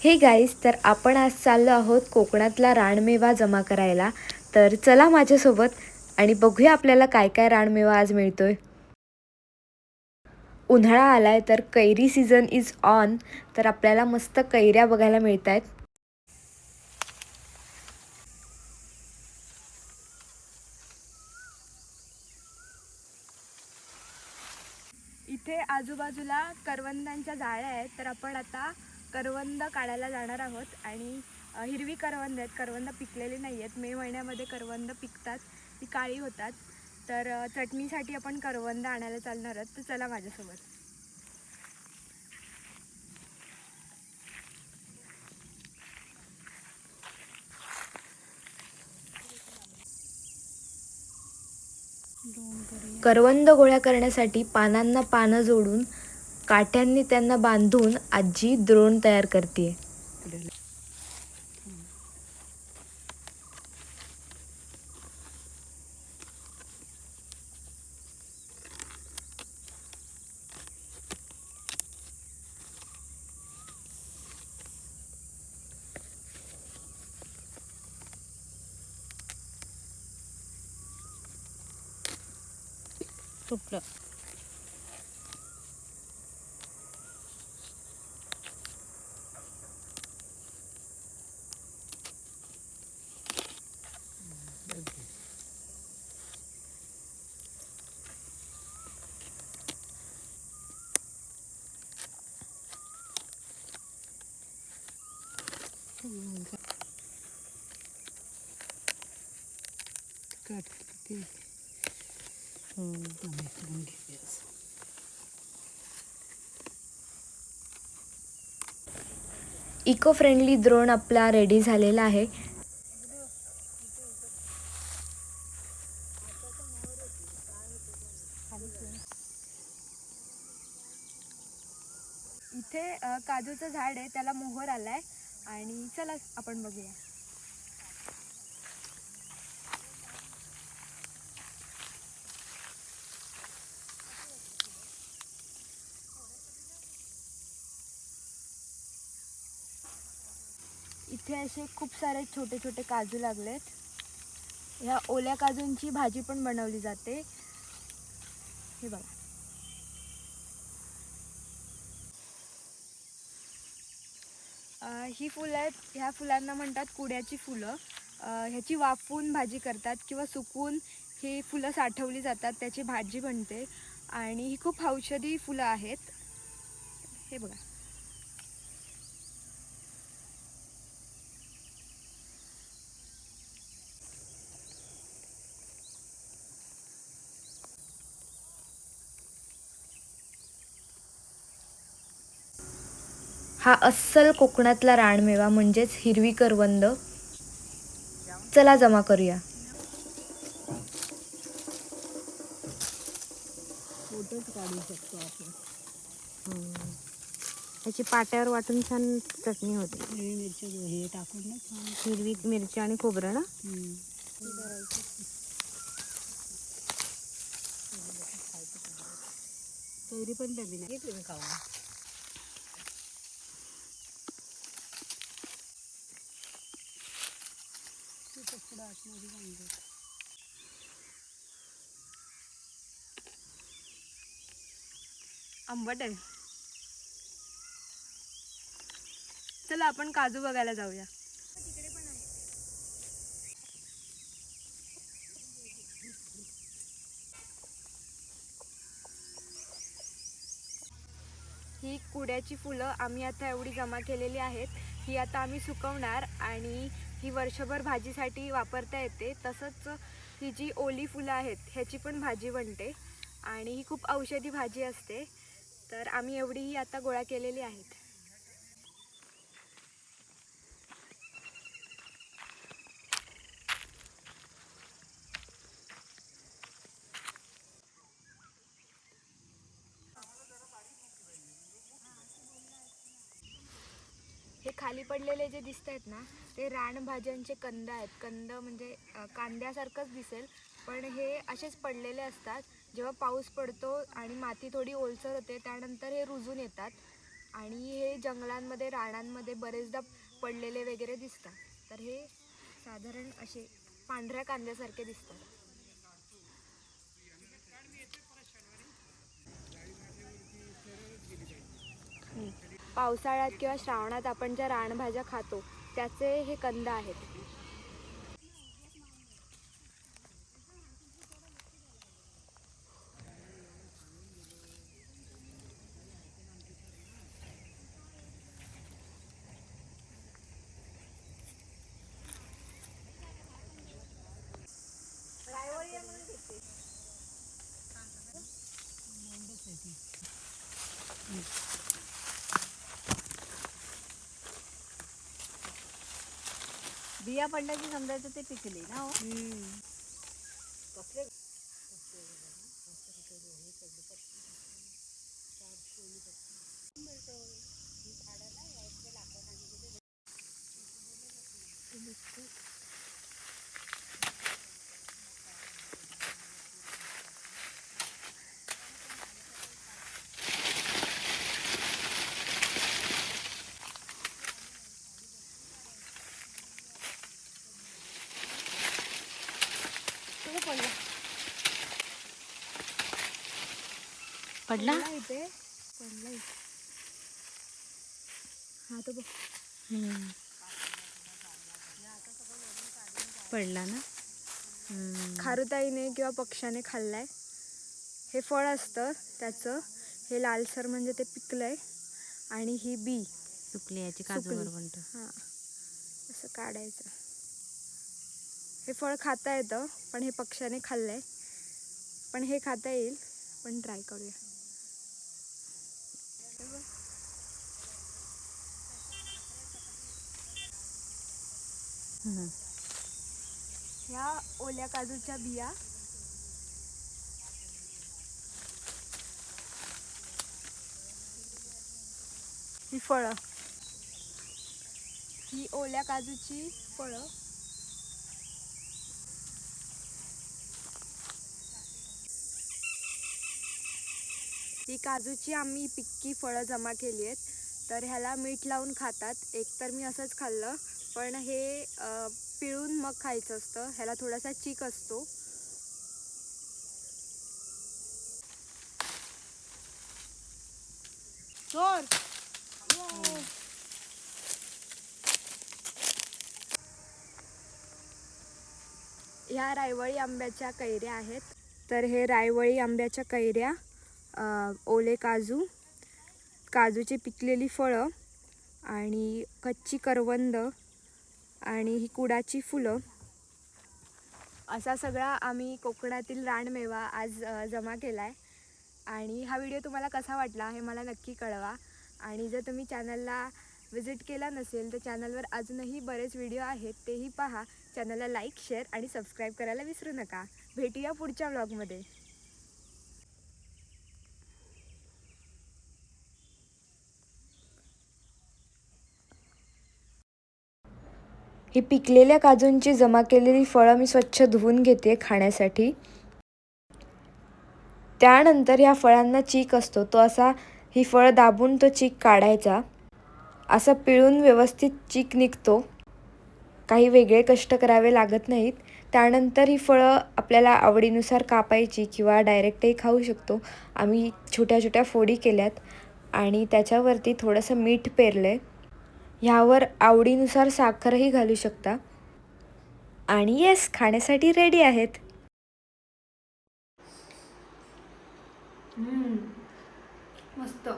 हे गाईज तर आपण आज चाललो आहोत कोकणातला रानमेवा जमा करायला. तर चला माझ्यासोबत आणि बघूया आपल्याला काय काय रानमेवा आज मिळतोय. उन्हाळा आलाय तर कैरी सीझन इज ऑन तर आपल्याला मस्त कैऱ्या बघायला मिळत आहेत इथे आजूबाजूला करवंदांच्या जाळ्या आहेत तर आपण आता करवंद काढायला जाणार आहोत आणि हिरवी करवंद आहेत. करवंद पिकलेली नाही आहेत मे महिन्यामध्ये करवंद पिकतात. ती काळी होतात. तर चटणीसाठी आपण करवंद आणायला चालणार आहोत. तर चला माझ्यासोबत. करवंद गोळा करण्यासाठी पानांना पानं जोडून काठ्यांनी त्यांना बांधून आजी द्रोण तयार करते. तुटलं इको फ्रेंडली द्रोण आपला रेडी झालेला आहे. इथे काजूचं झाड आहे त्याला मोहर आलाय. आणि चला आपण बघूया. इथे असे खूप सारे छोटे छोटे काजू लागलेत. ह्या ओल्या काजूंची भाजी पण बनवली जाते. हे बघा. ही फुलं आहेत. ह्या फुलांना म्हणतात कुड्याची फुलं. ह्याची वाफवून भाजी करतात किंवा सुकवून ही फुलं साठवली जातात त्याची भाजी बनते. आणि ही खूप औषधी फुलं आहेत. हे बघा. हा अस्सल कोकणातला रानमेवा म्हणजेच हिरवी करवंद चला जमा करूया. फोटोच काढू शकतो आपण. त्याची पाट्यावर वाटून छान चटणी होते. हिरवी मिरची हे टाकून ना छान. हिरवी मिरची आणि खोबरं ना. कैरी पण डबी नाही. तुम्ही पुढं आतमध्ये आंबट आहे. चला आपण काजू बघायला जाऊया. ही कुड्याची फुलं आम्ही आता एवढी जमा केलेली आहेत. ही आता आम्ही सुकवणार आणि ही वर्षभर भाजीसाठी वापरता येते. तसंच ही जी ओली फुलं आहेत ह्याची पण भाजी बनते आणि ही खूप औषधी भाजी असते. तर आम्ही एवढी ही आता गोळा केलेली आहेत हे खाली पडलेले जे दिसत आहेत ना ते रानभाज्यांचे कंद आहेत. कंद म्हणजे कांद्यासारखंच दिसेल. पण हे असेच पडलेले असतात. जेव्हा पाऊस पडतो आणि माती थोडी ओलसर होते त्यानंतर हे रुजून येतात. आणि हे जंगलांमध्ये रानांमध्ये बरेचदा पडलेले वगैरे दिसतात. तर हे साधारण असे पांढऱ्या कांद्यासारखे दिसतात. पावसाळ्यात किंवा श्रावणात आपण ज्या रानभाज्या खातो त्याचे हे कंद आहेत. बिया पडल्या की समजायचं ते पिकले ना हो. पडला पडला? इथे. पडला इथे. हा तो बघ. हम्म. पडला ना. खारुताईने किंवा पक्ष्याने खाल्लाय. हे फळ असतं त्याचं. हे लालसर म्हणजे ते पिकलंय. आणि ही बी. सुकली याची काजू. बरबंट हां. असं काढायचं. हे फळ खाता येतं पण हे पक्ष्याने खाल्लंय. पण हे खाता येईल पण ट्राय करूया हे बघ. हम्म. ह्या ओल्या काजूच्या बिया. ही फळं. ही ओल्या काजूची फळं. ही काजूची आम्ही पिक्की फळं जमा केली आहेत. तर ह्याला मीठ लावून खातात. एक तर मी असंच खाल्लं. पण हे पिळून मग खायचं असतं. ह्याला थोडासा चीक असतो. ह्या रायवळी आंब्याच्या कैऱ्या आहेत. तर हे रायवळी आंब्याच्या कैऱ्या ओले काजू काजूची पिकलेली फळं आणि कच्ची करवंद आणि ही कुडाची फुलं. असा सगळा आम्ही कोकणातील रानमेवा आज जमा केला आहे आणि हा व्हिडिओ तुम्हाला कसा वाटला हे मला नक्की कळवा. आणि जर तुम्ही चॅनलला विजिट केला नसेल तर चॅनलवर अजूनही बरेच व्हिडिओ आहेत तेही पहा. चॅनलला लाईक शेअर आणि सबस्क्राईब करायला विसरू नका. भेटूया पुढच्या व्लॉगमध्ये ही पिकलेल्या काजूंची जमा केलेली फळं मी स्वच्छ धुवून घेते खाण्यासाठी. त्यानंतर ह्या फळांना चीक असतो तो असा ही फळं दाबून तो चीक काढायचा. असं पिळून व्यवस्थित चीक निघतो. काही वेगळे कष्ट करावे लागत नाहीत. त्यानंतर ही फळं आपल्याला आवडीनुसार कापायची किंवा डायरेक्टही खाऊ शकतो. आम्ही छोट्या छोट्या फोडी केल्यात आणि त्याच्यावरती थोडंसं मीठ पेरलं आहे ह्यावर आवडीनुसार साखरही घालू शकता. आणि येस खाण्यासाठी रेडी आहेत. मस्त.